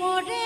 মোরে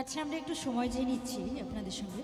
আচ্ছা আমরা একটু সময় চেয়ে নিচ্ছি আপনাদের সঙ্গে।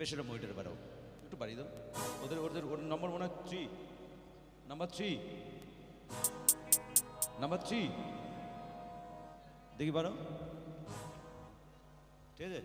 পেশেন্টের মনিটর বাড়াও একটু বাড়িয়ে দাও। ওদের ওদের, ওর নম্বর মনে হয় three number three number three দেখি বাড়াও। ঠিক আছে?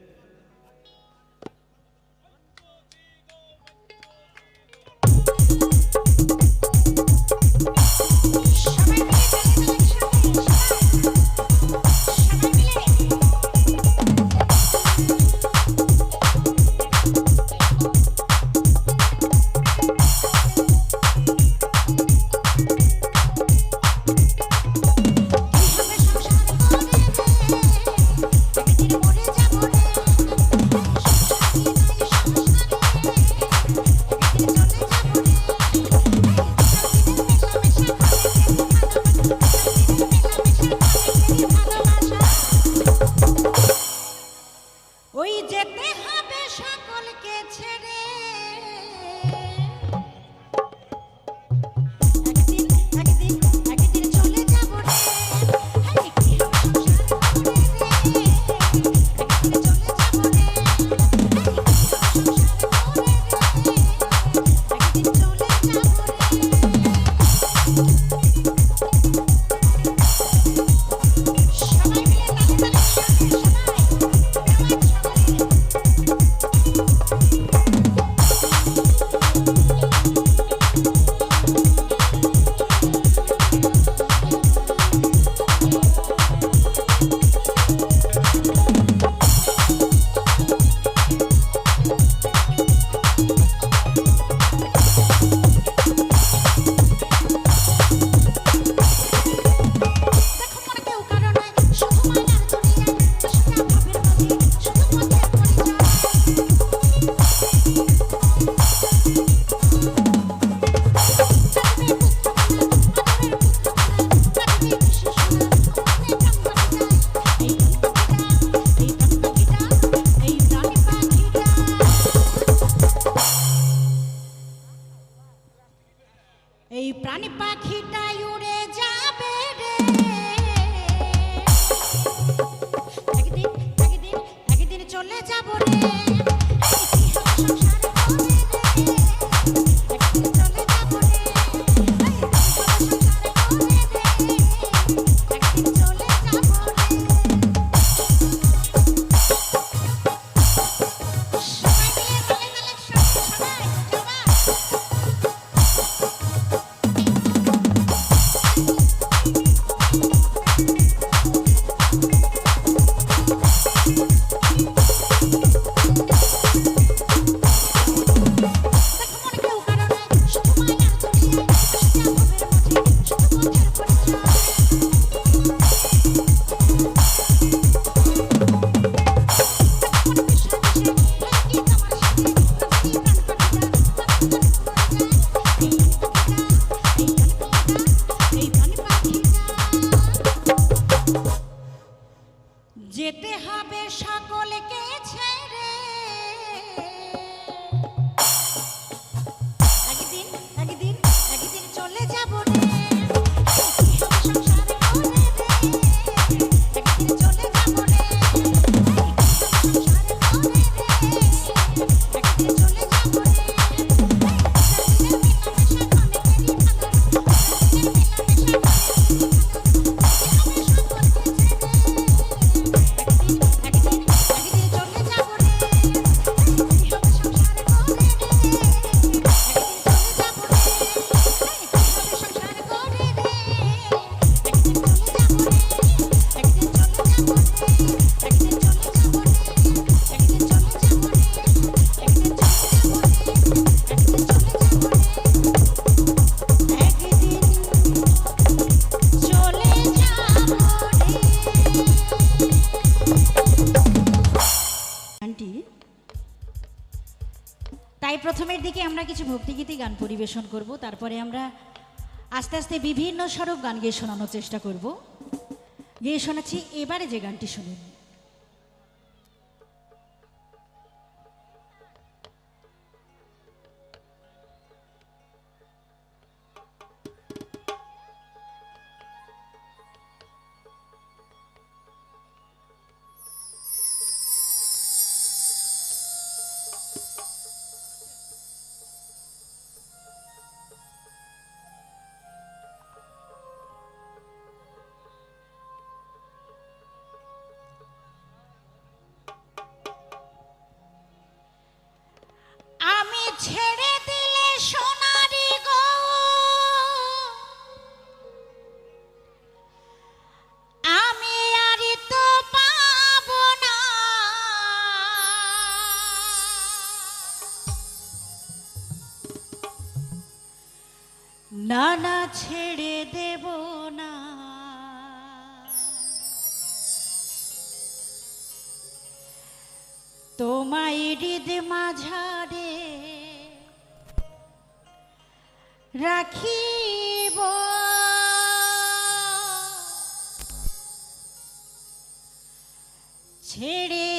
সকলকে প্রথমের দিকে আমরা কিছু ভক্তিগীতি গান পরিবেশন করব, তারপরে আমরা আস্তে আস্তে বিভিন্ন স্বরূপ গান গিয়ে শোনানোর চেষ্টা করব। গিয়ে শোনাচ্ছি, এবারে যে গানটি শুনুন। রাখিব ছেড়ে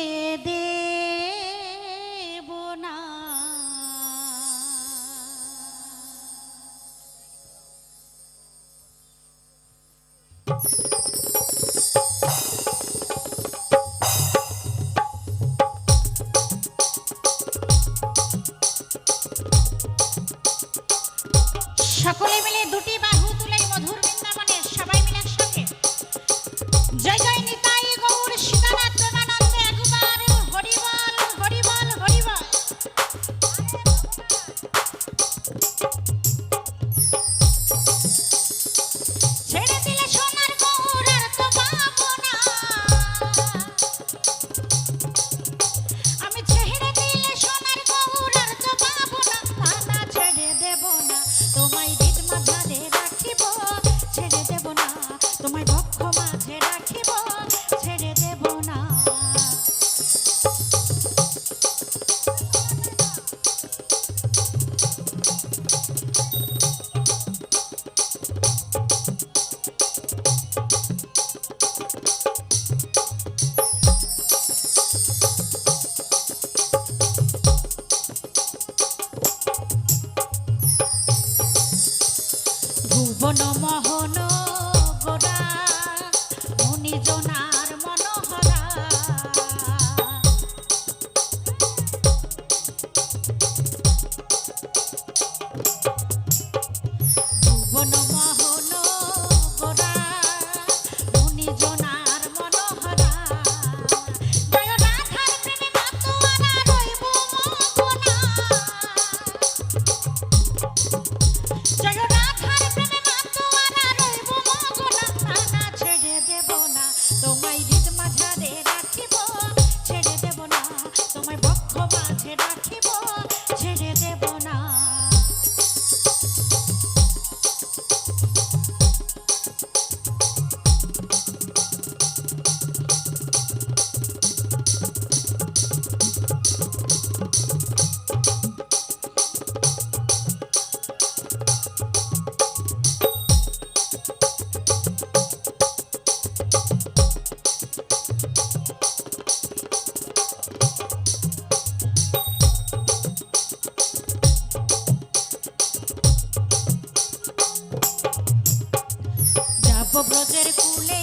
ব্রজের কুলে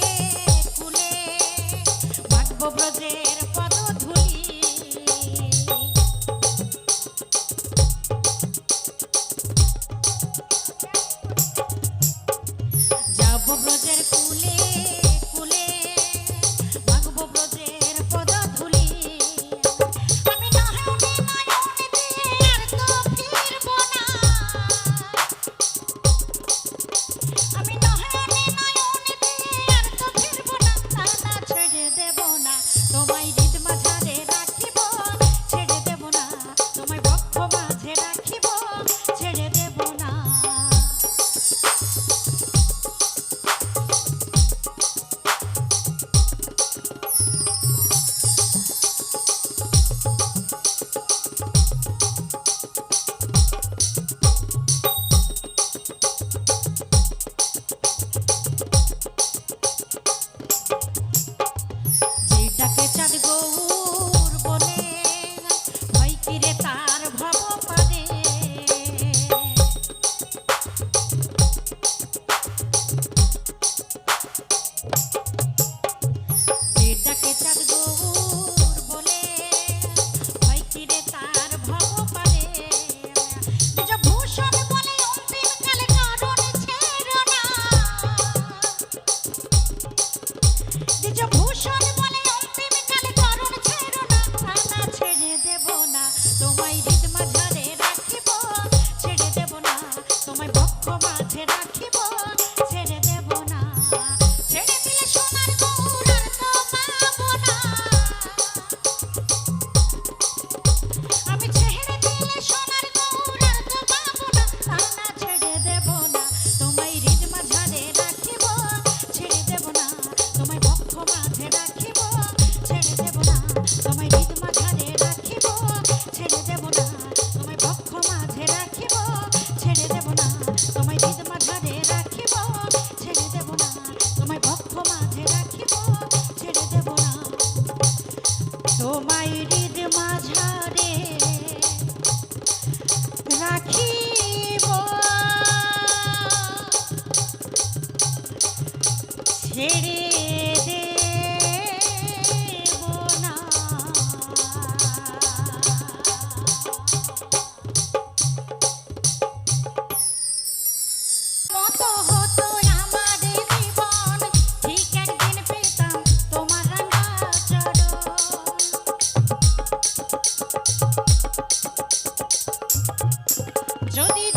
কুলে মাগব ব্রজের 兄弟。